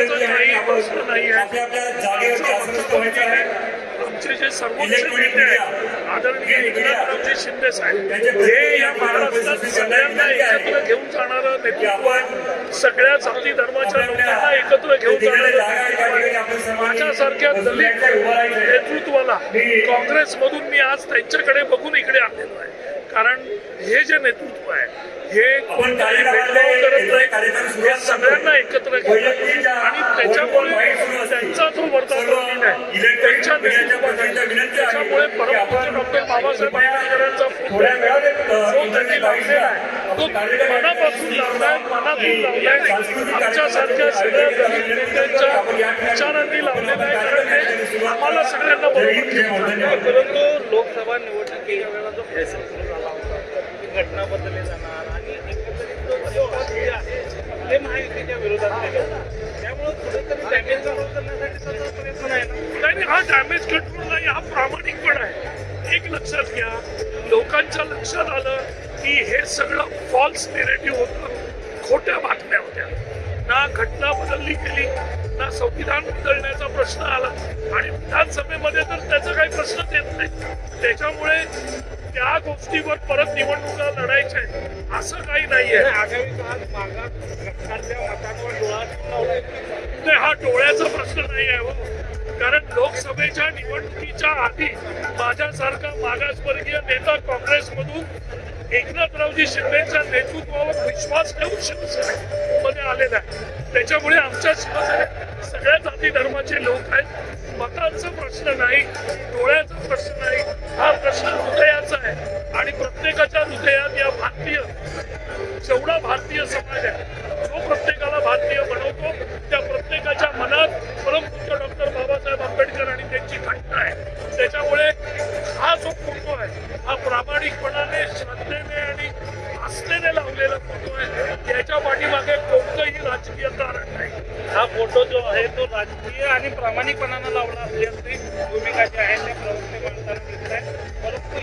आहे आपल्या आपल्या व्हायचं आहे आमचे जे सर्वोच्च नेते आहेत आदरणीय एकनाथरावजी शिंदे साहेब हे या महाराष्ट्रात सगळ्यांना. एकत्र घेऊन जाणारं नेतृत्व सगळ्या जाती धर्माच्या लोकांना एकत्र घेऊन जाणारं माझ्यासारख्या दलित. नेतृत्वाला काँग्रेसमधून मी आज त्यांच्याकडे बघून इकडे आलेलो आहे कारण हे जे नेतृत्व आहे हे कोणताही भेदभाव करत नाही सगळ्यांना एकत्र घेऊन आणि त्याच्यामुळे त्यांचा जो वर्तमान आहे त्यांच्या नेतृत्वात त्याच्यामुळे परमपूज्य डॉक्टर बाबासाहेब आंबेडकरांचा तो मनापासून लावलाय मनातून लावलाय आमच्यासारख्या सगळ्या दलित नेत्यांच्या विचारांनी लावलेला आहे कारण ते आम्हाला सगळ्यांना बरोबर परंतु लोकसभा निवडणुकीच्या वेळेला जो फैसला झाला होता जाणार विरोधात केलं त्यामुळे कुठेतरी डॅमेज करण्यासाठीचा जो प्रयत्न आहे ना नाही. नाही, हा डॅमेज कंट्रोल नाही हा प्रामाणिकपणा आहे. एक लक्षात घ्या लोकांच्या लक्षात आलं की हे सगळं फॉल्स नेरेटिव्ह होतं. खोट्या बातम्या होत्या. ना घटना बदलली गेली ना संविधान बदलण्याचा प्रश्न आला. आणि विधानसभेमध्ये तर त्याचा काही प्रश्नच येत नाही. त्याच्यामुळे त्या गोष्टीवर परत निवडणुका लढायच्या आहेत. असं काही नाहीये. हा डोळ्याचा प्रश्न नाही आहे हो. कारण लोकसभेच्या निवडणुकीच्या आधी माझ्यासारखा मागासवर्गीय नेता काँग्रेसमधून एकनाथरावजी शिंदेच्या नेतृत्वावर विश्वास ठेवून शिवसेनेमध्ये आलेला आहे. त्याच्यामुळे आमच्या शिवसेनेत सगळ्या जाती धर्माचे लोक आहेत. मतांचा प्रश्न नाही डोळ्याचा प्रश्न नाही हा प्रश्न हृदयाचा आहे. आणि प्रत्येकाच्या हृदयात या भारतीय जेवढा भारतीय समाज आहे जो प्रत्येकाला भारतीय बनवतो त्या प्रत्येकाच्या मनात परमपूज्य डॉक्टर बाबासाहेब आंबेडकर आणि त्यांची घटना आहे. त्याच्यामुळे हा जो फोटो आहे हा प्रामाणिकपणाने श्रद्धेने आणि आस्थेने लावलेला फोटो आहे. याच्या पाठीमागे कोणतंही राजकीय कारण नाही. हा फोटो जो आहे तो राजकीय आणि प्रामाणिकपणानं लावला असल्याची भूमिका जी आहे त्या प्रवक्ते माणसाला दिसत आहे. परंतु